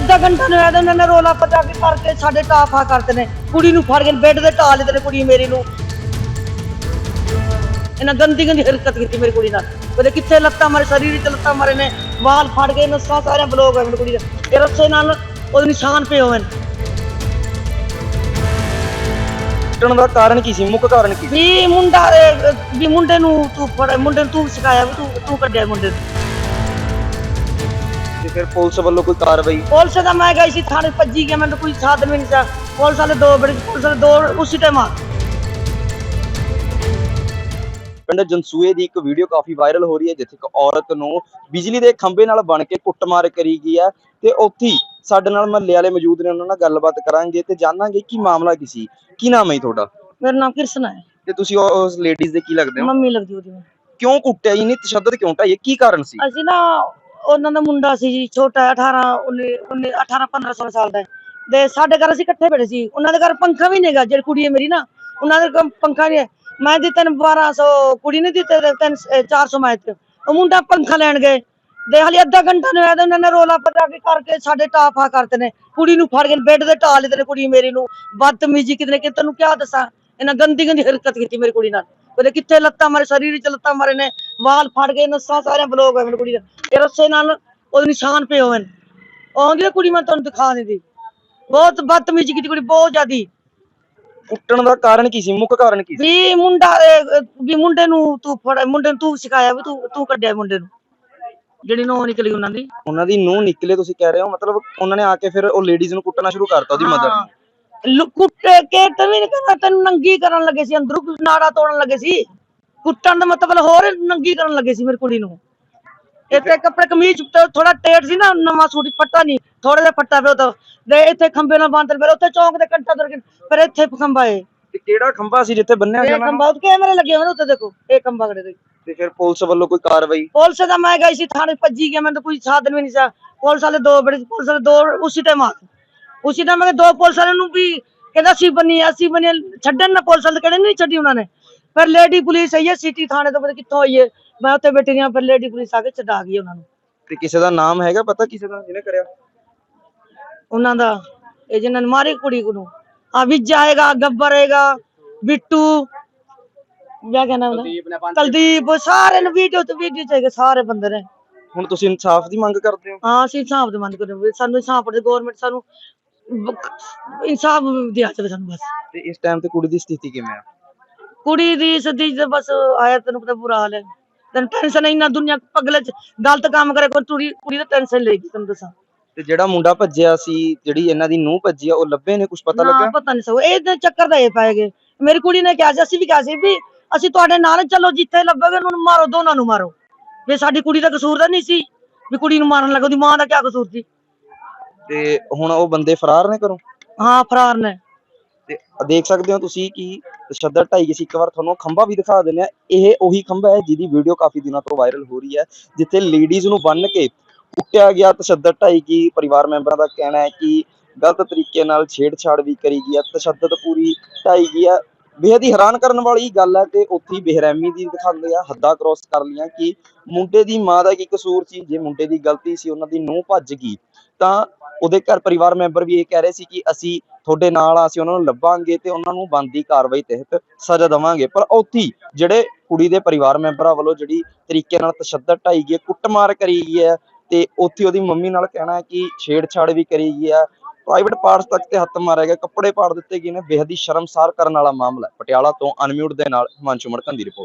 ਅੱਧਾ ਘੰਟਾ ਨਹੀਂ ਹੋਇਆ ਤੇ ਉਹਨਾਂ ਨੇ ਰੋਲਾ ਪਤਾ ਕੇ ਕਰਕੇ ਸਾਡੇ ਟਾਫਾ ਕਰਦੇ ਨੇ। ਕੁੜੀ ਨੂੰ ਫੜ ਕੇ ਬੈੱਡ ਦੇ ਢਾਲ ਦਿੱਤੇ ਨੇ ਕੁੜੀ ਮੇਰੀ ਨੂੰ। ਇਹਨਾਂ ਗੰਦੀ ਗੰਦੀ ਹਰਕਤ ਕੀਤੀ ਮੇਰੀ ਕੁੜੀ ਨਾਲ। ਉਹਦੇ ਕਿੱਥੇ ਲੱਤਾਂ ਮਾਰੇ ਸਰੀਰ ਵਿੱਚ ਲੱਤਾਂ ਮਾਰੇ ਨੇ। ਵਾਲ ਫੜ ਗਏ ਨਸਾਂ ਸਾਰਿਆਂ ਬਲੋਕ ਹੋਏ ਮੇਰੀ ਕੁੜੀ ਦੇ। ਇਹ ਰੱਸੇ ਨਾਲ ਉਹਦੇ ਨਿਸ਼ਾਨ ਪਏ ਹੋਏ ਨੇ। ਟੁੱਟਣ ਦਾ ਕਾਰਨ ਕੀ ਸੀ? ਮੁੱਖ ਕਾਰਨ ਕੀ? ਵੀ ਮੁੰਡਾ ਵੀ ਮੁੰਡੇ ਨੂੰ ਤੂੰ ਫੜ ਮੁੰਡੇ ਨੂੰ ਤੂੰ ਸਿਖਾਇਆ ਵੀ ਤੂੰ ਤੂੰ ਕੱਢਿਆ ਮੁੰਡੇ ਨੂੰ। ਫਿਰ ਪੁਲਿਸ ਵੱਲੋਂ ਕੋਈ ਕਾਰਵਾਈ? ਪੁਲਿਸ ਦਾ ਮੈਂ ਗਈ ਸੀ ਥਾਣੇ ਭੱਜੀ ਗਿਆ ਮੈਨੂੰ ਕੋਈ ਸਾਧਨ ਵੀ ਨਹੀਂ ਸੀ ਪੁਲਿਸ ਵਾਲੇ ਦੋ ਬੜੇ ਪੁਲਿਸ ਵਾਲੇ ਦੋ ਉਸੇ ਟਾਈਮ ਆ। ਪਿੰਡ ਜਨਸੂਏ ਦੀ ਇੱਕ ਵੀਡੀਓ ਕਾਫੀ ਵਾਇਰਲ ਹੋ ਰਹੀ ਹੈ ਜਿੱਥੇ ਇੱਕ ਔਰਤ ਨੂੰ ਬਿਜਲੀ ਦੇ ਖੰਭੇ ਨਾਲ ਬਣ ਕੇ ਕੁੱਟਮਾਰ ਕਰੀ ਗਈ ਹੈ ਤੇ ਉੱਥੇ ਸਾਡੇ ਨਾਲ ਮਹੱਲੇ ਵਾਲੇ ਮੌਜੂਦ ਨੇ ਉਹਨਾਂ ਨਾਲ ਗੱਲਬਾਤ ਕਰਾਂਗੇ ਤੇ ਜਾਣਾਂਗੇ ਕੀ ਮਾਮਲਾ ਕੀ ਸੀ। ਕੀ ਨਾਮ ਹੈ ਜੀ ਤੁਹਾਡਾ? ਮੇਰਾ ਨਾਮ ਕਿਰਸ਼ਨ ਹੈ। ਤੇ ਤੁਸੀਂ ਉਸ ਲੇਡੀਜ਼ ਦੇ ਕੀ ਲੱਗਦੇ ਹੋ? ਮੰਮੀ ਲੱਗਦੀ ਉਹਦੀ। ਮੈਂ। ਕਿਉਂ ਕੁੱਟਿਆ ਜੀ? ਨਹੀਂ ਤਸ਼ੱਦਦ ਕਿਉਂ ਢਾਈ ਕੀ ਕਾਰਨ ਸੀ? ਅਸੀਂ ਨਾ ਉਹਨਾਂ ਦਾ ਮੁੰਡਾ ਸੀ ਜੀ, ਛੋਟਾ 18 19 19 18 15 16 ਸਾਲ ਦਾ ਹੈ। ਸਾਡੇ ਘਰ ਅਸੀਂ ਇਕੱਠੇ ਬੈਠੇ ਸੀ। ਉਹਨਾਂ ਦੇ ਘਰ ਪੰਖਾ ਵੀ ਨਹੀਂਗਾ ਜਿਹੜੀ ਕੁੜੀ ਹੈ ਮੇਰੀ ਨਾ, ਉਹਨਾਂ ਦੇ ਘਰ ਪੰਖਾ ਨਹੀਂ ਹੈ। ਮੈਂ ਦਿੱਤੇ ਨੇ 1200 ਕੁੜੀ ਨੇ ਦਿੱਤੇ ਤਿੰਨ- ਅਹ 400 ਮੈਂ ਤੇ ਉਹ ਮੁੰਡਾ ਪੰਖਾ ਲੈਣ ਗਏ। ਦੇ ਹਾਲੇ ਅੱਧਾ ਘੰਟਾ ਨਹੀਂ ਹੋਇਆ ਤੇ ਉਹਨਾਂ ਨੇ ਰੋਲਾ ਪਤਾ ਕੇ ਕਰਕੇ ਸਾਡੇ ਟਾਫਾ ਕਰਤੇ ਨੇ। ਕੁੜੀ ਨੂੰ ਫੜ ਕੇ ਬੈੱਡ ਦੇ ਢਾਲ ਦਿੱਤੇ ਨੇ ਕੁੜੀ ਮੇਰੀ ਨੂੰ। ਬਦਤਮੀਜ਼ੀ ਕਿਤੇ ਕਿ ਤੈਨੂੰ ਕਿਆ ਦੱਸਾਂ? ਇਹਨਾਂ ਗੰਦੀ ਗੰਦੀ ਹਰਕਤ ਕੀਤੀ ਮੇਰੀ ਕੁੜੀ ਨਾਲ। ਉਹਦੇ ਕਿੱਥੇ ਲੱਤਾਂ ਮਾਰੇ ਸਰੀਰ ਵਿੱਚ ਲੱਤਾਂ ਮਾਰੇ ਨੇ ਵਾਲ ਫੜ ਗਏ ਨਸਾਂ ਸਾਰਿਆਂ ਬਲੋਕ ਹੋਏ ਮੇਰੀ ਕੁੜੀ ਦੇ। ਇਹ ਰੱਸੇ ਨਾਲ ਉਹਦੇ ਨਿਸ਼ਾਨ ਪਏ ਹੋਏ ਨੇ। ਆਉਂਦੀ ਆ ਕੁੜੀ ਮੈਂ ਤੁਹਾਨੂੰ ਦਿਖਾ ਦਿੰਦੀ ਬਹੁਤ ਬਦਤਮੀਜ਼ੀ ਕੀਤੀ ਕੁੜੀ ਬਹੁਤ ਜ਼ਿਆਦੀ। ਕੁੱਟਣ ਦਾ ਕਾਰਨ ਕੀ ਸੀ? ਮੁੱਖ ਕਾਰਨ ਕੀ ਸੀ? ਵੀ ਮੁੰਡਾ ਇਹ, ਵੀ ਮੁੰਡੇ ਨੂੰ ਤੂੰ ਫੜ ਮੁੰਡੇ ਨੂੰ ਤੂੰ ਸਿਖਾਇਆ ਵੀ ਤੂੰ ਤੂੰ ਕੱਢਿਆ ਮੁੰਡੇ ਨੂੰ। ਜਿਹੜੀ ਨੋ ਨਿਕਲੀ ਉਹਨਾਂ ਦੀ। ਉਹਨਾਂ ਦੀ ਨੂੰਹ ਨਿਕਲੇ ਤੁਸੀਂ ਕਹਿ ਰਹੇ ਹੋ? ਮਤਲਬ ਉਹਨਾਂ ਨੇ ਆ ਕੇ ਫਿਰ ਉਹ ਲੇਡੀਜ਼ ਨੂੰ ਕੁੱਟਣਾ ਸ਼ੁਰੂ ਕਰਤਾ ਉਹਦੀ ਮਦਰ ਹਾਂ। ਕੁੱਟ ਕੇ ਤੇ ਵੀ ਨੀ ਕਹਿੰਦਾ ਤੈਨੂੰ ਨੰਗੀ ਕਰਨ ਲੱਗੇ ਸੀ ਅੰਦਰੋਂ ਨਾੜਾ ਤੋੜਨ ਲੱਗੇ ਸੀ। ਕੁੱਟਣ ਦਾ ਮਤਲਬ ਹੋਰ ਨੰਗੀ ਕਰਨ ਲੱਗੇ ਸੀ ਮੇਰੀ ਕੁੜੀ ਨੂੰ। ਇੱਥੇ ਕੱਪੜੇ ਕਮੀਜ਼ ਥੋੜਾ ਟੇਟ ਸੀ ਨਾ ਨਵਾਂ ਸੂਟ ਫੱਟਾ ਨਹੀਂ ਥੋੜਾ ਜਿਹਾ ਫੱਟਾ ਪਿਆ ਉਹ ਤਾਂ ਦੇ ਇੱਥੇ ਖੰਬੇ ਨਾਲ ਬੰਦ ਫਿਰ ਉੱਥੇ ਚੌਂਕ ਦੇ ਕੰਟਾ ਦਰ ਫਿਰ ਇੱਥੇ ਖੰਬਾ ਏ। ਤੇ ਕਿਹੜਾ ਖੰਭਾ ਸੀ ਜਿੱਥੇ ਬੰਨਿਆ ਇਹ ਖੰਬਾ ਉੱਤੇ ਕੈਮਰੇ ਲੱਗੇ ਹੋਏ ਨੇ ਉੱਤੇ ਦੇਖੋ ਇਹ ਖੰਬਾ ਖੜੇ ਦੇ ਤੇ ਫਿਰ ਪੁਲਿਸ ਵੱਲੋਂ ਕੋਈ ਕਾਰਵਾਈ? ਪੁਲਿਸ ਦਾ ਮੈਂ ਗਈ ਸੀ ਥਾਣੇ ਭੱਜੀ ਗਿਆ ਮੈਨੂੰ ਤਾਂ ਕੋਈ ਸਾਧਨ ਵੀ ਨਹੀਂ ਸੀ। ਪੁਲਿਸ ਵਾਲੇ ਦੋ ਬੜੇ ਪੁਲਿਸ ਵਾਲੇ ਦੋ ਉਸੇ ਟਾਈਮ ਆ ਗਏ। ਉਸੇ ਟਾਈਮ ਮੈਂ ਦੋ ਪੁਲਿਸ ਵਾਲਿਆਂ ਨੂੰ ਵੀ ਕਹਿੰਦਾ ਸੀ ਬੰਨੀ ਅਸੀਂ ਬੰਨੀ ਛੱਡਣ ਨਾ ਪੁਲਿਸ ਵਾਲੇ ਕਿਹੜੇ ਨਹੀਂ ਛੱਡੀ ਉਹਨਾਂ ਨੇ। ਫਿਰ ਲੇਡੀ ਪੁਲਿਸ ਆਈ ਹੈ ਸਿਟੀ ਥਾਣੇ ਤੋਂ ਪਤਾ ਕਿੱਥੋਂ ਆਈ ਹੈ। ਮੈਂ ਉੱਥੇ ਬੈਠੀ ਹਾਂ ਫਿਰ ਲੇਡੀ ਪੁਲਿਸ ਆ ਕੇ ਛਡਾ ਗਈ ਉਹਨਾਂ ਨੂੰ। ਤੇ ਕਿਸੇ ਦਾ ਨਾਮ ਹੈਗਾ ਪਤਾ? ਕਿਸੇ ਦਾ ਜਿਹਨੇ ਕਰਿਆ? ਉਹਨਾਂ ਦਾ ਇਹ ਜਿਹਨਾਂ ਨੇ ਮਾਰੀ ਕੁੜੀ ਨੂੰ। ਆ ਵੀ ਜਾਏਗਾ ਗੱਬਰ ਹੈਗਾ ਬਿੱਟੂ ਕਿਆ ਕਹਿਣਾ ਉਹਦਾ ਕੁਲਦੀਪ ਸਾਰੇ ਨੇ ਵੀਡੀਓ ਤੇ ਵੀਡੀਓ ਚਾਹੀਏ ਸਾਰੇ ਬੰਦੇ ਨੇ। ਹੁਣ ਤੁਸੀਂ ਇਨਸਾਫ ਦੀ ਮੰਗ ਕਰਦੇ ਹੋ? ਹਾਂ ਅਸੀਂ ਹਿਸਾਬ ਦੇ ਮੰਨ ਕਰਦੇ ਸਾਨੂੰ ਹਿਸਾਬ ਦੇ ਗਵਰਨਮੈਂਟ ਸਾਨੂੰ ਇਨਸਾਫ ਦਿਆ ਜਾਵੇ ਸਾਨੂੰ ਬਸ। ਤੇ ਇਸ ਟਾਈਮ ਤੇ ਕੁੜੀ ਦੀ ਸਥਿਤੀ ਕਿਵੇਂ ਆ? ਕੁੜੀ ਦੀ ਸਦੀ ਤੇ ਬਸ ਆਇਆ ਤੈਨੂੰ ਪਤਾ ਬੁਰਾ ਹਾਲ ਹੈ। ਤੈਨੂੰ ਟੈਨਸ਼ਨ ਇੰਨਾ ਦੁਨੀਆ ਪਗਲੇ ਚ ਗਲਤ ਕੰਮ ਕਰੇ ਕੋਈ ਕੁੜੀ ਕੁੜੀ ਦਾ ਟੈਨਸ਼ਨ ਲੈਗੀ ਤੈਨੂੰ ਦੱਸਾਂ। ਤੇ ਜਿਹੜਾ ਮੁੰਡਾ ਭੱਜਿਆ ਸੀ ਜਿਹੜੀ ਇਹਨਾਂ ਦੀ ਨੂੰਹ ਭੱਜੀ ਆ ਉਹ ਲੱਭੇ ਨੇ? ਕੁਝ ਪਤਾ ਨਾ ਲੱਗਾ ਪਤਾ ਨਹੀਂ ਸੋ ਇਹ ਚੱਕਰ ਦਾ ਇਹ ਪਾਏਗੇ ਮੇਰੀ ਕੁੜੀ ਨੇ ਕਿਹਾ ਸੀ ਅਸੀਂ ਵੀ ਕਿਹਾ ਸੀ ਵੀ ਅਸੀਂ ਤੁਹਾਡੇ ਨਾਲ ਚਲੋ ਜਿੱਥੇ ਲੱਭੋਗੇ ਉਹਨੂੰ ਮਾਰੋ ਦੋਨਾਂ ਨੂੰ ਮਾਰੋ। ਵੀ ਸਾਡੀ ਕੁੜੀ ਦਾ ਕਸੂਰ ਤਾਂ ਨਹੀਂ ਸੀ ਵੀ ਕੁੜੀ ਨੂੰ ਮਾਰਨ ਲੱਗਾ ਉਹਦੀ ਮਾਂ ਦਾ ਕੀ ਕਸੂਰ ਸੀ? ਤੇ ਹੁਣ ਉਹ ਬੰਦੇ ਫਰਾਰ ਨੇ ਘਰੋਂ? ਹਾਂ ਫਰਾਰ ਨੇ। ਤੇ ਦੇਖ ਸਕਦੇ ਹੋ ਤੁਸੀਂ ਕਿ ਤਸ਼ੱਦਦ ਢਾਈ ਗਈ ਸੀ ਇੱਕ ਵਾਰ ਤੁਹਾਨੂੰ ਖੰਭਾ ਵੀ ਦਿਖਾ ਦਿੰਦੇ ਆ। ਇਹ ਉਹੀ ਖੰਭਾ ਹੈ ਜਿਹਦੀ ਵੀਡੀਓ ਕਾਫੀ ਦਿਨਾਂ ਤੋਂ ਵਾਇਰਲ ਹੋ ਰਹੀ ਹੈ ਜਿੱਥੇ ਲੇਡੀਜ਼ ਨੂੰ ਬੰਨ ਕੇ ਕੁੱਟਿਆ ਗਿਆ ਤਸ਼ੱਦਦ ਢਾਈ ਗਈ ਪਰਿਵਾਰ ਮੈਂਬਰਾਂ ਦਾ ਕਹਿਣਾ ਹੈ ਕਿ ਗਲਤ ਤਰੀਕੇ ਨਾਲ ਛੇੜਛਾੜ ਵੀ ਕਰੀ ਗਈ ਹੈ ਤਸ਼ੱਦਦ ਪੂਰੀ ਢਾਈ ਗਈ ਹੈ। ਬੇਹੱਦ ਹੀ ਹੈਰਾਨ ਕਰਨ ਵਾਲੀ ਗੱਲ ਹੈ ਤੇ ਉੱਥੇ ਹੀ ਬੇਰਹਿਮੀ ਦੀ ਦਿਖਾਉਂਦੇ ਆ ਹੱਦਾਂ ਕ੍ਰੋਸ ਕਰ ਲੀਆਂ ਕਿ ਮੁੰਡੇ ਦੀ ਮਾਂ ਦਾ ਕੀ ਕਸੂਰ ਸੀ ਜੇ ਮੁੰਡੇ ਦੀ ਗਲਤੀ ਸੀ ਉਹਨਾਂ ਦੀ ਨੂੰਹ ਭੱਜ ਗਈ। ਤਾਂ ਉਹਦੇ ਘਰ ਪਰਿਵਾਰ ਮੈਂਬਰ ਵੀ ਇਹ ਕਹਿ ਰਹੇ ਸੀ ਕਿ ਅਸੀਂ ਤੁਹਾਡੇ ਨਾਲ ਆ ਅਸੀਂ ਉਹਨਾਂ ਨੂੰ ਲੱਭਾਂਗੇ ਤੇ ਉਹਨਾਂ ਨੂੰ ਬੰਦੀ ਕਾਰਵਾਈ ਤਹਿਤ ਸਜ਼ਾ ਦੇਵਾਂਗੇ। ਪਰ ਉੱਥੇ ਜਿਹੜੇ ਕੁੜੀ ਦੇ ਪਰਿਵਾਰ ਮੈਂਬਰਾਂ ਵੱਲੋਂ ਜਿਹੜੀ ਤਰੀਕੇ ਨਾਲ ਤਸ਼ੱਦਦ ਢਾਈ ਗਈ ਹੈ, ਕੁੱਟਮਾਰ ਕਰੀ ਗਈ ਹੈ ਤੇ ਉੱਥੇ ਉਹਦੀ ਮੰਮੀ ਨਾਲ ਕਹਿਣਾ ਹੈ ਕਿ ਛੇੜਛਾੜ ਵੀ ਕਰੀ ਗਈ ਹੈ। ਪ੍ਰਾਈਵੇਟ ਪਾਰਟਸ ਤੱਕ ਤੇ ਹੱਥ ਮਾਰਿਆ ਗਿਆ ਕੱਪੜੇ ਪਾੜ ਦਿੱਤੇ ਗਏ ਨੇ ਬੇਹੱਦ ਹੀ ਸ਼ਰਮਸਾਰ ਕਰਨ ਵਾਲਾ ਮਾਮਲਾ ਪਟਿਆਲਾ ਤੋਂ ਅਨਮਿਊਟ ਦੇ ਨਾਲ ਹਿਮਾਂਸ਼ੂ ਮੜਕਨ ਦੀ ਰਿਪੋਰਟ।